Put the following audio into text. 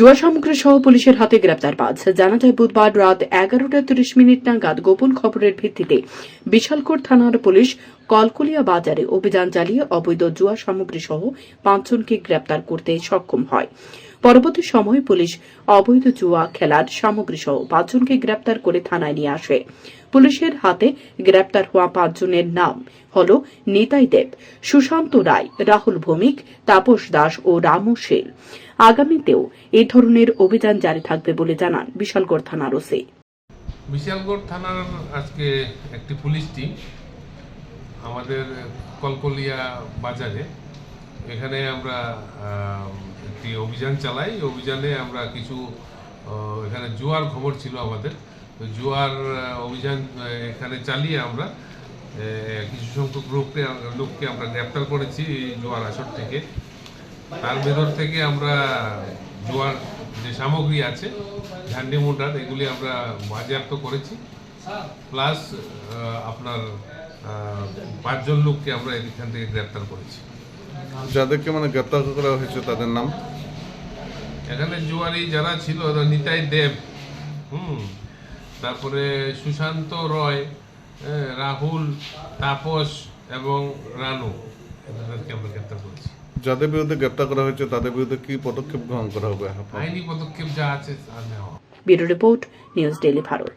জুয়া সামগ্রী সহ পুলিশের হাতে গ্রেপ্তার পাঁচ। জানা যায়, বুধবার রাত এগারোটা তিরিশ মিনিট নাগাদ গোপন খবরের ভিত্তিতে বিশালকোট থানার পুলিশ কলকুলিয়া বাজারে অভিযান চালিয়ে অবৈধ জুয়া সামগ্রী সহ পাঁচজনকে গ্রেপ্তার করতে সক্ষম হয়। পরবর্তী সময়ে পুলিশ অবৈধ জুয়া খেলার সামগ্রী সহ পাঁচজনকে গ্রেপ্তার করে থানায় নিয়ে আসে। পুলিশের হাতে গ্রেপ্তার হওয়া পাঁচজনের নাম হল নিতাই দেব, সুশান্ত রায়, রাহুল ভৌমিক, তাপস দাস ও রামু শীল আগামীতেও এই ধরনের অভিযান জারি থাকবে বলে জানান বিশালগড় থানার ওসি। বিশালগড় থানার আজকে একটি পুলিশ টিম আমাদের কলকলিয়া বাজারে এখানে আমরা একটি অভিযান চালাই। অভিযানে আমরা কিছু এখানে জুয়ার খবর ছিল আমাদের। তো জুয়ার অভিযান এখানে চালিয়ে আমরা কিছু সংখ্যক লোককে লোককে আমরা গ্রেপ্তার করেছি এই জুয়ার আসর থেকে। তার ভেতর থেকে আমরা জোয়ার যে সামগ্রী আছে ঝান্ডি মুন্ডার এগুলি আমরা বাজেয়াপ্ত করেছি। প্লাস আপনার পাঁচজন লোককে আমরা এখান থেকে গ্রেপ্তার করেছি। যাদেরকে মানে গ্রেপ্তার করা হয়েছে তাদের নাম? এখানে জুয়ারি যারা ছিল নিতাই দেব। হুম। তারপরে সুশান্ত রয় রাহুল তাপস এবং রানু এদেরকে আমরা গ্রেপ্তার করেছি। যাদের বিরুদ্ধে গ্রেপ্তার করা হয়েছে তাদের বিরুদ্ধে কি পদক্ষেপ গ্রহণ করা হবে? আইনি পদক্ষেপ যা আছে তা নেওয়া bureau report news daily Bharat.